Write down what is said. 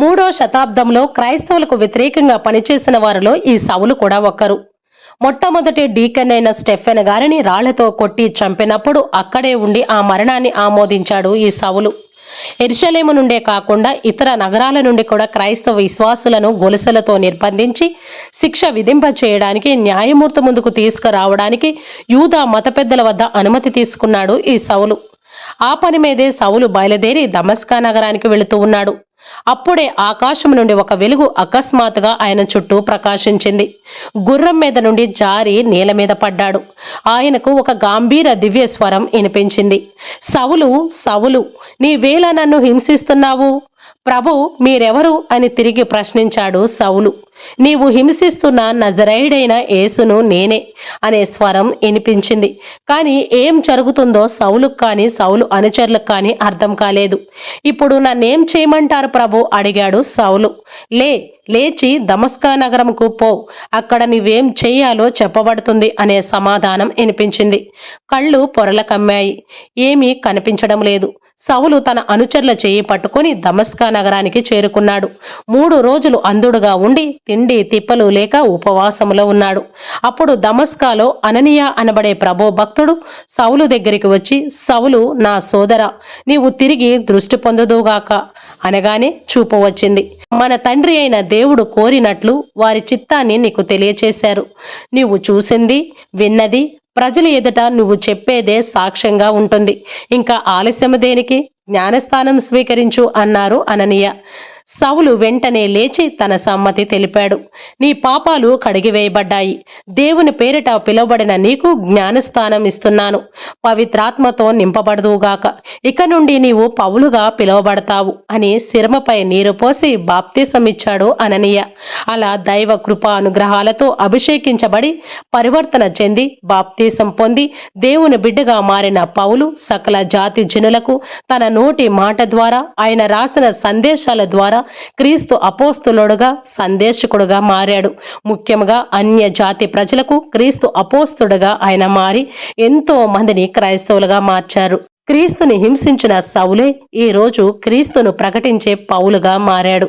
మూడో శతాబ్దంలో క్రైస్తవులకు వ్యతిరేకంగా పనిచేసిన వారిలో ఈ సౌలు కూడా ఒకరు. మొట్టమొదటి డీకన్ అయిన స్టెఫెన్ గారిని రాళ్ళతో కొట్టి చంపినప్పుడు అక్కడే ఉండి ఆ మరణాన్ని ఆమోదించాడు ఈ సౌలు. ఎర్షలేము నుండే కాకుండా ఇతర నగరాల నుండి కూడా క్రైస్తవ విశ్వాసులను గొలుసులతో నిర్బంధించి శిక్ష విధింప చేయడానికి న్యాయమూర్తి ముందుకు తీసుకురావడానికి యూదా మత పెద్దల వద్ద అనుమతి తీసుకున్నాడు ఈ సౌలు. ఆ పని మీదే సౌలు బయలుదేరి దమస్కా నగరానికి వెళుతూ ఉన్నాడు. అప్పుడే ఆకాశం నుండి ఒక వెలుగు అకస్మాత్తుగా ఆయన చుట్టూ ప్రకాశించింది. గుర్రం మీద నుండి జారి నేల మీద పడ్డాడు. ఆయనకు ఒక గాంభీర దివ్య స్వరం వినిపించింది సవులు సవులు నీవేళ నన్ను హింసిస్తున్నావు? ప్రభు మీరెవరు అని తిరిగి ప్రశ్నించాడు సౌలు. నీవు హింసిస్తున్న నజరైడైన యేసును నేనే అనే స్వరం వినిపించింది. కానీ ఏం జరుగుతుందో సౌలుకు కానీ సౌలు అనుచరులకు కానీ అర్థం కాలేదు. ఇప్పుడు నన్నేం చేయమంటారు ప్రభు? అడిగాడు సౌలు. లే లేచి దమస్కా నగరంకు పో. అక్కడ నీవేం చేయాలో చెప్పబడుతుంది అనే సమాధానం వినిపించింది. కళ్ళు పొరల కమ్మాయి. ఏమీ కనిపించడం లేదు. సౌలు తన అనుచరుల చేయి పట్టుకొని దమస్కా నగరానికి చేరుకున్నాడు. మూడు రోజులు అందుడుగా ఉండి తిండి తిప్పలు లేక ఉపవాసములో ఉన్నాడు. అప్పుడు దమస్కాలో అననీయ అనబడే ప్రభో భక్తుడు సౌలు దగ్గరికి వచ్చి సౌలు నా సోదర నీవు తిరిగి దృష్టి పొందుదుగాక. అనగానే చూపు వచ్చింది. మన తండ్రి అయిన దేవుడు కోరినట్లు వారి చిత్తాన్ని నీకు తెలియచేశారు. నీవు చూసింది విన్నది ప్రజల ఎదుట నువ్వు చెప్పేదే సాక్ష్యంగా ఉంటుంది. ఇంకా ఆలస్యము దేనికి? జ్ఞానస్థానం స్వీకరించు అన్నారు అననీయ. సౌలు వెంటనే లేచి తన సమ్మతి తెలిపాడు. నీ పాపాలు కడిగివేయబడ్డాయి. దేవుని పేరిట పిలువబడిన నీకు జ్ఞానస్థానం ఇస్తున్నాను. పవిత్రాత్మతో నింపబడదుగాక ఇక నుండి నీవు పౌలుగా పిలువబడతావు అని శిరమపై నీరు పోసి బాప్తీసం ఇచ్చాడు అననీయ. అలా దైవ కృప అనుగ్రహాలతో అభిషేకించబడి పరివర్తన చెంది బాప్తీసం పొంది దేవుని బిడ్డగా మారిన పౌలు సకల జాతి జనులకు తన నోటి మాట ద్వారా ఆయన రాసిన సందేశాల ద్వారా క్రీస్తు అపోస్తులుడుగా సందేశకుడుగా మారాడు. ముఖ్యంగా అన్య జాతి ప్రజలకు క్రీస్తు అపోస్తుడుగా ఆయన మారి ఎంతో మందిని క్రైస్తవులుగా మార్చారు. క్రీస్తుని హింసించిన సౌలే ఈ రోజు క్రీస్తును ప్రకటించే పౌలుగా మారాడు.